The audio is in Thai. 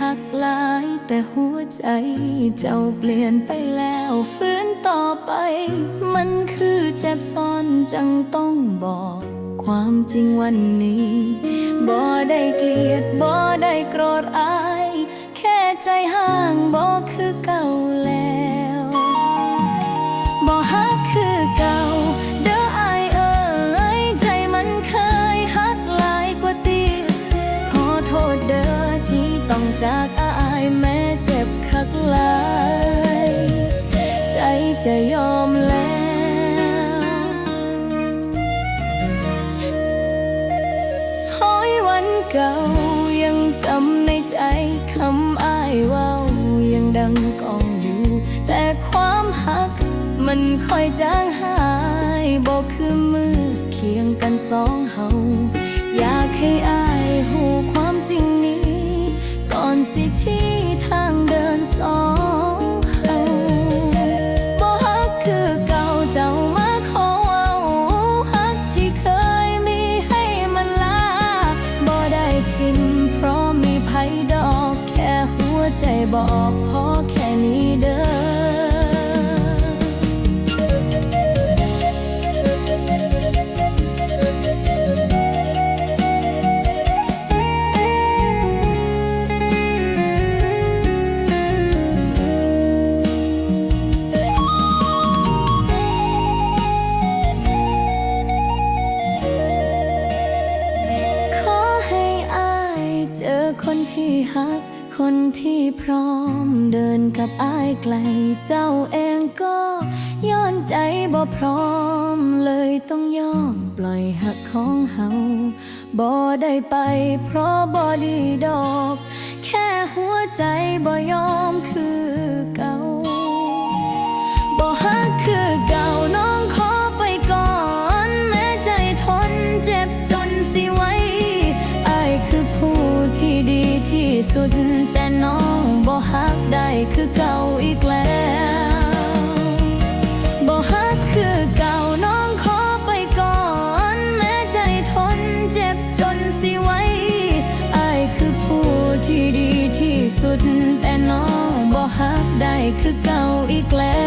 หักหลายแต่หัวใจเจ้าเปลี่ยนไปแล้วฟื้นต่อไป มันคือเจ็บซ้อนจังต้องบอก ความจริงวันนี้ บ่ได้เกลียดบ่ได้โกรธอาย แค่ใจห่างบ่คือเก่าแล้ว จากอายแม้เจ็บคักลาย ใจจะยอมแล้วห้อยวันเก่ายังจำในใจคำอ้ายว่ายังดังกองอยู่ แต่ความหักมันค่อยจางหายบอกคือมือเคียงกันสองเฮา วใจบอกพอแค่นี้เด้อคนที่ฮัก คนที่พร้อมเดินกับอายไกล เจ้าเองก็ย้อนใจบ่พร้อม เลยต้องยอมปล่อยหักของเฮาบ่ได้ไปเพราะบ่ดีดอก แค่หัวใจบ่ยอมคือเก่าบ่ฮักคือเก่าน้องขอไปก่อน แม้ใจทนเจ็บจนสิไหวอายคือผู้ที่ดีที่สุด คือเก่าอีกแล้วบ่ฮักคือเก่าน้องขอไปก่อน แม้ใจทนเจ็บจนสิไหวอายคือผู้ที่ดีที่สุด แต่น้องบ่ฮักได้คือเก่าอีกแล้ว